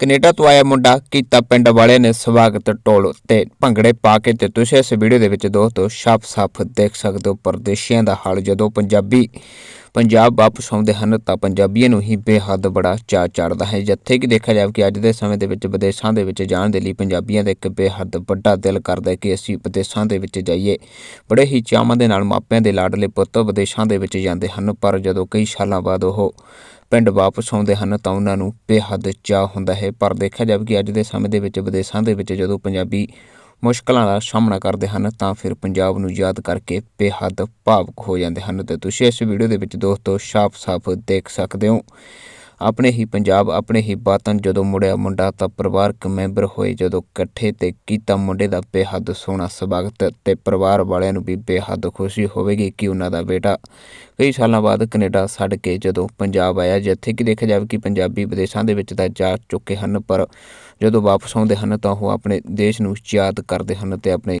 Canada ਤੋਂ ਆਇਆ ਮੁੰਡਾ ਕੀਤਾ ਪਿੰਡ ਵਾਲਿਆਂ ਨੇ ਸਵਾਗਤ ਢੋਲ ਤੇ ਭੰਗੜੇ ਪਾ ਕੇ ਤੇ ਤੁਸੀਂ ਇਸ ਵੀਡੀਓ ਦੇ ਵਿੱਚ ਦੋਸਤੋ ਸਾਫ਼-ਸਾਫ਼ ਦੇਖ ਸਕਦੇ ਹੋ। ਪਰਦੇਸ਼ੀਆਂ ਦਾ ਹਾਲ ਜਦੋਂ ਪੰਜਾਬੀ ਪੰਜਾਬ ਵਾਪਸ ਆਉਂਦੇ ਹਨ ਤਾਂ ਪੰਜਾਬੀਆਂ ਨੂੰ ਹੀ ਬੇਹੱਦ ਬੜਾ ਚਾਅ ਚੜ੍ਹਦਾ ਹੈ। ਜਿੱਥੇ ਕਿ ਦੇਖਿਆ ਜਾਵੇ ਕਿ ਅੱਜ ਦੇ ਸਮੇਂ ਦੇ ਵਿੱਚ ਵਿਦੇਸ਼ਾਂ ਦੇ ਵਿੱਚ ਜਾਣ ਦੇ ਲਈ ਪੰਜਾਬੀਆਂ ਦਾ ਇੱਕ ਬੇਹੱਦ ਵੱਡਾ ਦਿਲ ਕਰਦਾ ਹੈ ਕਿ ਅਸੀਂ ਵਿਦੇਸ਼ਾਂ ਦੇ ਵਿੱਚ ਜਾਈਏ। ਬੜੇ ਹੀ ਚਾਵਾਂ ਦੇ ਨਾਲ ਮਾਪਿਆਂ ਦੇ ਲਾਡਲੇ ਪੁੱਤ ਵਿਦੇਸ਼ਾਂ ਦੇ ਵਿੱਚ ਜਾਂਦੇ ਹਨ, ਪਰ ਜਦੋਂ ਕਈ ਸਾਲਾਂ ਬਾਅਦ ਉਹ ਪਿੰਡ ਵਾਪਸ ਆਉਂਦੇ ਹਨ ਤਾਂ ਉਹਨਾਂ ਨੂੰ ਬੇਹੱਦ ਚਾਅ ਹੁੰਦਾ ਹੈ। ਪਰ ਦੇਖਿਆ ਜਾਵੇ ਕਿ ਅੱਜ ਦੇ ਸਮੇਂ ਦੇ ਵਿੱਚ ਵਿਦੇਸ਼ਾਂ ਦੇ ਵਿੱਚ ਜਦੋਂ ਪੰਜਾਬੀ ਮੁਸ਼ਕਲਾਂ ਦਾ ਸਾਹਮਣਾ ਕਰਦੇ ਹਨ, ਤਾਂ ਫਿਰ ਪੰਜਾਬ ਨੂੰ ਯਾਦ ਕਰਕੇ ਬੇਹੱਦ ਭਾਵੁਕ ਹੋ ਜਾਂਦੇ ਹਨ। ਤੇ ਤੁਸੀਂ ਇਸ ਵੀਡੀਓ ਦੇ ਵਿੱਚ ਦੋਸਤੋ ਸਾਫ਼-ਸਾਫ਼ ਦੇਖ ਸਕਦੇ ਹੋ। ਆਪਣੇ ਹੀ ਪੰਜਾਬ, ਆਪਣੇ ਹੀ ਬਾਤਨ ਜਦੋਂ ਮੁੜਿਆ ਮੁੰਡਾ ਤਾਂ ਪਰਿਵਾਰਕ ਮੈਂਬਰ ਹੋਏ, ਜਦੋਂ ਇਕੱਠੇ ਤੇ ਕੀਤਾ ਮੁੰਡੇ ਦਾ ਬੇਹੱਦ ਸੋਹਣਾ ਸਵਾਗਤ ਤੇ ਪਰਿਵਾਰ ਵਾਲਿਆਂ ਨੂੰ ਵੀ ਬੇਹੱਦ ਖੁਸ਼ੀ ਹੋਵੇਗੀ ਕਿ ਉਹਨਾਂ ਦਾ ਬੇਟਾ ਕਈ ਸਾਲਾਂ ਬਾਅਦ ਕੈਨੇਡਾ ਛੱਡ ਕੇ ਜਦੋਂ ਪੰਜਾਬ ਆਇਆ, ਜਿੱਥੇ ਕਿ ਦੇਖਿਆ ਜਾਵੇ ਕਿ ਪੰਜਾਬੀ ਵਿਦੇਸ਼ਾਂ ਦੇ ਵਿੱਚ ਤਾਂ ਜਾ ਚੁੱਕੇ ਹਨ, ਪਰ ਜਦੋਂ ਵਾਪਸ ਆਉਂਦੇ ਹਨ ਤਾਂ ਉਹ ਆਪਣੇ ਦੇਸ਼ ਨੂੰ ਯਾਦ ਕਰਦੇ ਹਨ ਤੇ ਆਪਣੇ